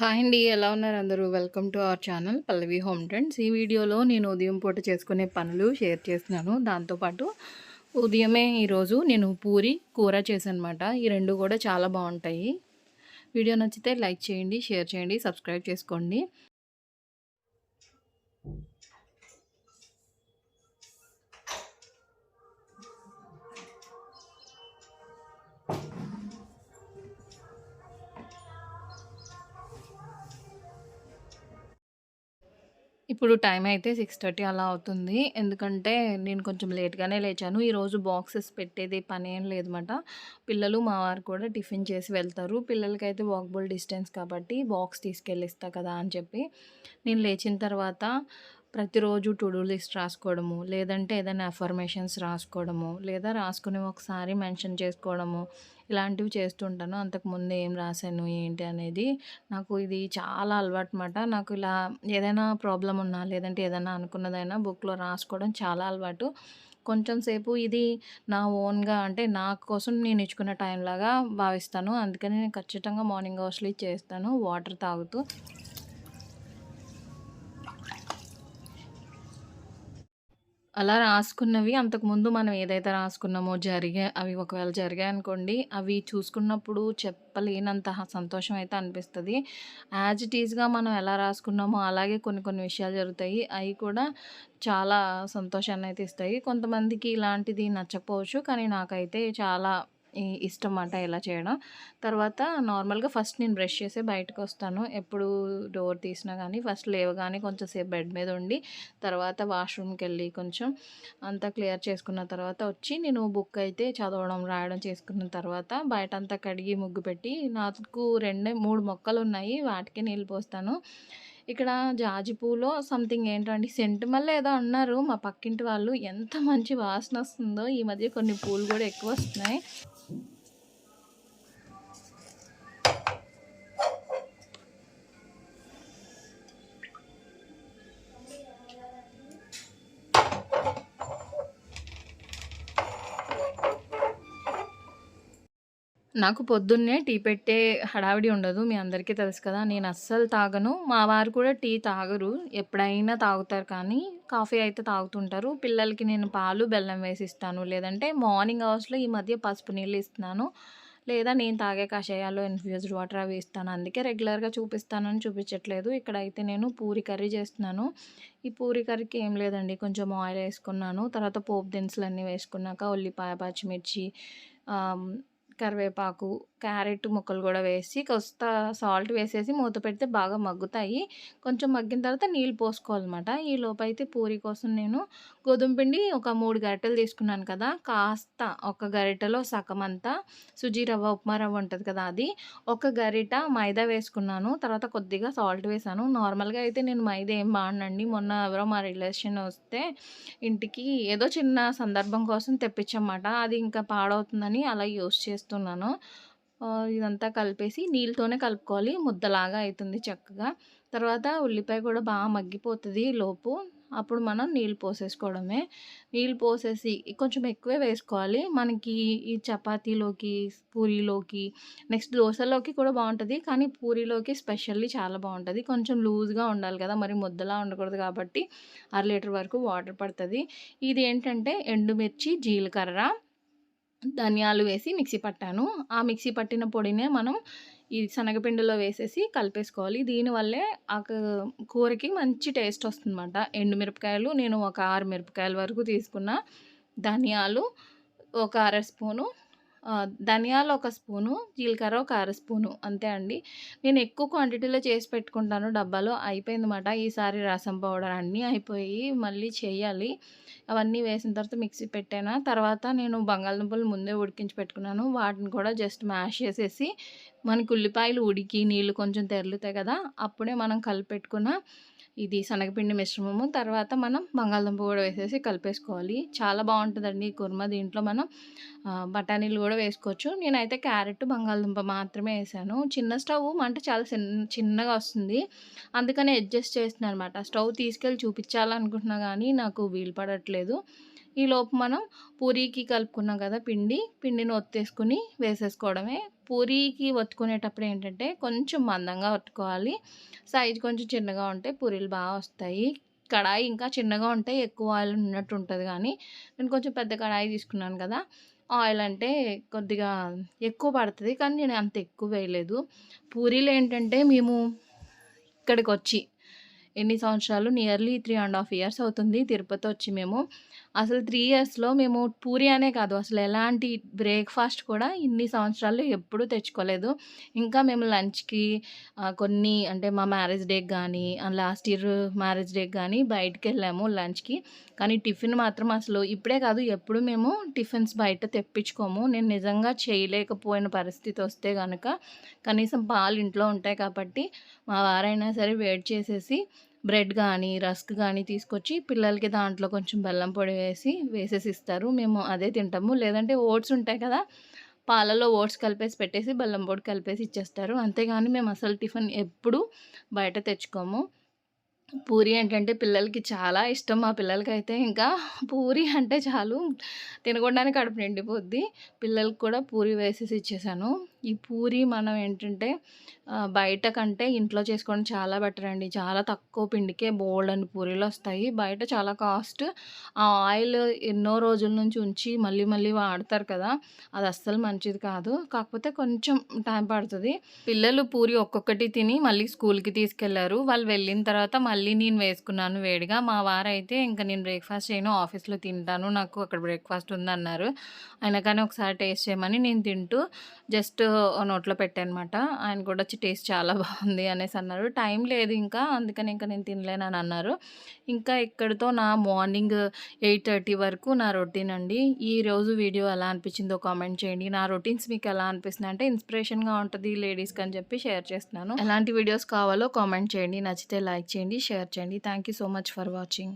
Hi అండి ఎలా ఉన్నారు అందరూ? Welcome to our channel Pallavi home trends. ఈ వీడియోలో నేను ఉదయం పూట చేసుకునే పనులు షేర్ చేస్తున్నాను. దాంతోపాటు ఉదయమే ఈరోజు నేను పూరి కూర చేశానమాట. ఈ రెండు కూడా చాలా బాగుంటాయి. వీడియో నచ్చితే లైక్ చేయండి షేర్ చేయండి సబ్స్క్రైబ్ చేసుకోండి. ఇప్పుడు టైం అయితే సిక్స్ థర్టీ అలా అవుతుంది. ఎందుకంటే నేను కొంచెం లేట్గానే లేచాను. ఈరోజు బాక్సెస్ పెట్టేది పని ఏం లేదన్నమాట. పిల్లలు మా వారు కూడా టిఫిన్ చేసి వెళ్తారు. పిల్లలకైతే వాక్బుల్ డిస్టెన్స్ కాబట్టి బాక్స్ తీసుకెళ్ళిస్తా కదా అని చెప్పి నేను లేచిన తర్వాత ప్రతిరోజు టు డూ లిస్ట్ రాసుకోవడము లేదంటే ఏదైనా అఫర్మేషన్స్ రాసుకోవడము లేదా రాసుకుని ఒకసారి మెన్షన్ చేసుకోవడము ఇలాంటివి చేస్తుంటాను అంతకుముందు ఏం రాశాను ఏంటి అనేది నాకు ఇది చాలా అలవాటు అనమాట నాకు ఇలా ఏదైనా ప్రాబ్లం ఉన్నా లేదంటే ఏదైనా అనుకున్నదైనా బుక్లో రాసుకోవడం చాలా అలవాటు. కొంచెం సేపు ఇది నా ఓన్గా అంటే నా కోసం నేను ఇచ్చుకున్న టైంలాగా భావిస్తాను. అందుకని నేను ఖచ్చితంగా మార్నింగ్ అవర్స్లో చేస్తాను వాటర్ తాగుతూ. అలా రాసుకున్నవి అంతకుముందు మనం ఏదైతే రాసుకున్నామో జరిగే అవి ఒకవేళ జరిగాయనుకోండి అవి చూసుకున్నప్పుడు చెప్పలేనంత సంతోషం అయితే అనిపిస్తుంది. యాజ్ ఇట్ ఈజ్గా మనం ఎలా రాసుకున్నామో అలాగే కొన్ని కొన్ని విషయాలు జరుగుతాయి. అవి కూడా చాలా సంతోషాన్ని అయితే ఇస్తాయి. కొంతమందికి ఇలాంటిది నచ్చకపోవచ్చు కానీ నాకైతే చాలా ఇష్టం అంట ఇలా చేయడం. తర్వాత నార్మల్గా ఫస్ట్ నేను బ్రష్ చేసే బయటకు వస్తాను ఎప్పుడు డోర్ తీసినా కానీ ఫస్ట్ లేవగానే కొంచెం సేపు బెడ్ మీద ఉండి తర్వాత వాష్రూమ్కి వెళ్ళి కొంచెం అంతా క్లియర్ చేసుకున్న తర్వాత వచ్చి నేను బుక్ అయితే చదవడం రాయడం చేసుకున్న తర్వాత బయట అంతా కడిగి ముగ్గు పెట్టి నాకు రెండే మూడు మొక్కలు ఉన్నాయి వాటికి నీళ్ళు పోస్తాను. ఇక్కడ జాజి పూలో సంథింగ్ ఏంటండి? సెంట్ మళ్ళీ ఏదో అన్నారు మా పక్కింటి వాళ్ళు. ఎంత మంచి వాసన వస్తుందో. ఈ మధ్య కొన్ని పూలు కూడా ఎక్కువ వస్తున్నాయి. నాకు పొద్దున్నే టీ పెట్టే హడావిడి ఉండదు మీ అందరికీ తెలుసు కదా. నేను అస్సలు తాగను. మా వారు కూడా టీ తాగరు. ఎప్పుడైనా తాగుతారు కానీ కాఫీ అయితే తాగుతుంటారు. పిల్లలకి నేను పాలు బెల్లం వేసి ఇస్తాను. లేదంటే మార్నింగ్ అవర్స్లో ఈ మధ్య పసుపు నీళ్ళు ఇస్తున్నాను. లేదా నేను తాగే కషాయాల్లో ఇన్ఫ్యూజ్డ్ వాటర్ అవి ఇస్తాను. అందుకే రెగ్యులర్గా చూపిస్తానని చూపించట్లేదు. ఇక్కడైతే నేను పూరి కర్రీ చేస్తున్నాను. ఈ పూరి కర్రీకి ఏం లేదండి. కొంచెం ఆయిల్ వేసుకున్నాను. తర్వాత పోపు దినుసులు అన్నీ వేసుకున్నాక ఉల్లిపాయ పచ్చిమిర్చి కరివేపాకు క్యారెట్ ముక్కలు కూడా వేసి కొస్త సాల్ట్ వేసేసి మూత పెడితే బాగా మగ్గుతాయి. కొంచెం మగ్గిన తర్వాత నీళ్ళు పోసుకోవాలన్నమాట. ఈ లోపైతే పూరి కోసం నేను గోధుమ పిండి ఒక మూడు గరిటెలు తీసుకున్నాను కదా. కాస్త ఒక గరిటెలో సగం అంతా సుజీ రవ్వ ఉప్మా రవ్వ ఉంటుంది కదా అది. ఒక గరిట మైదా వేసుకున్నాను. తర్వాత కొద్దిగా సాల్ట్ వేసాను. నార్మల్గా అయితే నేను మైదా ఏం బాగుండండి మొన్న ఎవరో మా రిలేషన్ వస్తే ఇంటికి ఏదో చిన్న సందర్భం కోసం తెప్పించమాట. అది ఇంకా పాడవుతుందని అలా యూస్ చేస్తున్నాను. ఇదంతా కలిపేసి నీళ్ళతోనే కలుపుకోవాలి. ముద్దలాగా అవుతుంది చక్కగా. తర్వాత ఉల్లిపాయ కూడా బాగా మగ్గిపోతుంది లోపు. అప్పుడు మనం నీళ్ళు పోసేసుకోవడమే. నీళ్ళు పోసేసి కొంచెం ఎక్కువే వేసుకోవాలి. మనకి ఈ చపాతీలోకి పూరీలోకి నెక్స్ట్ దోశలోకి కూడా బాగుంటుంది. కానీ పూరీలోకి స్పెషల్లీ చాలా బాగుంటుంది. కొంచెం లూజ్గా ఉండాలి కదా. మరి ముద్దలా ఉండకూడదు కాబట్టి అర లీటర్ వరకు వాటర్ పడుతుంది. ఇది ఏంటంటే ఎండుమిర్చి జీలకర్ర. ధనియాలు వేసి మిక్సీ పట్టాను. ఆ మిక్సీ పట్టిన పొడినే మనం ఈ శనగపిండిలో వేసేసి కలిపేసుకోవాలి. దీనివల్లే ఆ కూరకి మంచి టేస్ట్ వస్తుందన్నమాట. ఎండుమిరపకాయలు నేను ఒక ఆరు మిరపకాయల వరకు తీసుకున్న ధనియాలు ఒక అర స్పూను ధనియాలు ఒక స్పూను జీలకర్ర ఒక అర స్పూను అంతే అండి. నేను ఎక్కువ క్వాంటిటీలో చేసి పెట్టుకుంటాను. డబ్బాలో అయిపోయిందన్నమాట. ఈసారి రసం పౌడర్ అన్నీ అయిపోయి మళ్ళీ చేయాలి. అవన్నీ వేసిన తర్వాత మిక్సీ పెట్టాను. తర్వాత నేను బంగాళదుంపలు ముందే ఉడికించి పెట్టుకున్నాను. వాటిని కూడా జస్ట్ మ్యాష్ చేసేసి మనకి ఉల్లిపాయలు ఉడికి నీళ్ళు కొంచెం తెరులుతాయి కదా అప్పుడే మనం కలిపెట్టుకున్న ఇది శనగపిండి మిశ్రమము. తర్వాత మనం బంగాళదుంప కూడా వేసేసి కలిపేసుకోవాలి. చాలా బాగుంటుందండి ఈ కుర్మ. దీంట్లో మనం బఠానీలు కూడా వేసుకోవచ్చు. నేనైతే క్యారెట్ బంగాళదుంప మాత్రమే వేసాను. చిన్న స్టవ్ మంట చాలా చిన్నగా వస్తుంది. అందుకని అడ్జస్ట్ చేస్తున్నాను అనమాట స్టవ్ తీసుకెళ్ళి చూపించాలనుకుంటున్నా కానీ నాకు వీలు పడట్లేదు. ఈలోపు మనం పూరీకి కలుపుకున్నాం కదా పిండి పిండిని ఒత్తేసుకుని వేసేసుకోవడమే. పూరీకి ఒత్తుకునేటప్పుడు ఏంటంటే కొంచెం మందంగా ఒత్తుకోవాలి. సైజు కొంచెం చిన్నగా ఉంటే పూరీలు బాగా వస్తాయి. కడాయి ఇంకా చిన్నగా ఉంటే ఎక్కువ ఆయిల్ ఉన్నట్టు ఉంటుంది కానీ నేను కొంచెం పెద్ద కడాయి తీసుకున్నాను కదా ఆయిల్ అంటే కొద్దిగా ఎక్కువ పడుతుంది కానీ నేను అంత ఎక్కువ వేయలేదు. పూరీలు ఏంటంటే మేము ఇక్కడికి వచ్చి ఎన్ని సంవత్సరాలు? Nearly three and half years అవుతుంది తిరుపతి వచ్చి మేము. అసలు త్రీ ఇయర్స్లో మేము పూరి అనే కాదు అసలు ఎలాంటి బ్రేక్ఫాస్ట్ కూడా ఇన్ని సంవత్సరాలు ఎప్పుడూ తెచ్చుకోలేదు. ఇంకా మేము లంచ్కి కొన్ని అంటే మా మ్యారేజ్ డేకి కానీ లాస్ట్ ఇయర్ మ్యారేజ్ డేకి కానీ బయటికి వెళ్ళాము లంచ్కి. కానీ టిఫిన్ మాత్రం అసలు ఇప్పుడే కాదు ఎప్పుడు మేము టిఫిన్స్ బయట తెప్పించుకోము. నేను నిజంగా చేయలేకపోయిన పరిస్థితి వస్తే కనుక కనీసం పాలు ఇంట్లో ఉంటాయి కాబట్టి మా వారైనా సరే వేడి చేసేసి బ్రెడ్ కానీ రస్క్ కానీ తీసుకొచ్చి పిల్లలకి దాంట్లో కొంచెం బెల్లం పొడి వేసి వేసేసి ఇస్తారు మేము అదే తింటాము. లేదంటే ఓట్స్ ఉంటాయి కదా పాలలో ఓట్స్ కలిపేసి పెట్టేసి బెల్లం పొడి కలిపేసి ఇచ్చేస్తారు. అంతేగాని మేము అసలు టిఫిన్ ఎప్పుడు బయట తెచ్చుకోము. పూరి ఏంటంటే పిల్లలకి చాలా ఇష్టం. మా పిల్లలకైతే ఇంకా పూరి అంటే చాలు. తినకుండానే కడుపు నిండిపోద్ది. పిల్లలకి కూడా పూరి వేసేసి ఇచ్చేసాను. ఈ పూరి మనం ఏంటంటే బయట కంటే ఇంట్లో చేసుకోవడం చాలా బెటర్ అండి. చాలా తక్కువ పిండికే బోల్డ్ అని పూరీలు వస్తాయి. బయట చాలా కాస్ట్. ఆ ఆయిల్ ఎన్నో రోజుల నుంచి ఉంచి మళ్ళీ మళ్ళీ వాడతారు కదా అది అస్సలు మంచిది కాదు. కాకపోతే కొంచెం టైం పడుతుంది. పిల్లలు పూరి ఒక్కొక్కటి తిని మళ్ళీ స్కూల్కి తీసుకెళ్ళారు. వాళ్ళు వెళ్ళిన తర్వాత మళ్ళీ నేను వేసుకున్నాను వేడిగా. మా వారైతే ఇంకా నేను బ్రేక్ఫాస్ట్ చేయను ఆఫీస్లో తింటాను నాకు అక్కడ బ్రేక్ఫాస్ట్ ఉందన్నారు. అయినా కానీ ఒకసారి టేస్ట్ చేయమని నేను తింటూ జస్ట్ నోట్లో పెట్టానమాట. ఆయన కూడా వచ్చి టేస్ట్ చాలా బాగుంది అనేసి అన్నారు. టైం లేదు ఇంకా అందుకని ఇంకా నేను తినలేను అని అన్నారు. ఇంకా ఇక్కడితో నా మార్నింగ్ ఎయిట్ థర్టీ వరకు నా రొటీన్ అండి. ఈ రోజు వీడియో ఎలా అనిపించిందో కామెంట్ చేయండి. నా రొటీన్స్ మీకు ఎలా అనిపిస్తుంది అంటే ఇన్స్పిరేషన్గా ఉంటుంది లేడీస్కి అని చెప్పి షేర్ చేస్తున్నాను. ఎలాంటి వీడియోస్ కావాలో కామెంట్ చేయండి. నచ్చితే లైక్ చేయండి షేర్ చేయండి. Thank so much for watching.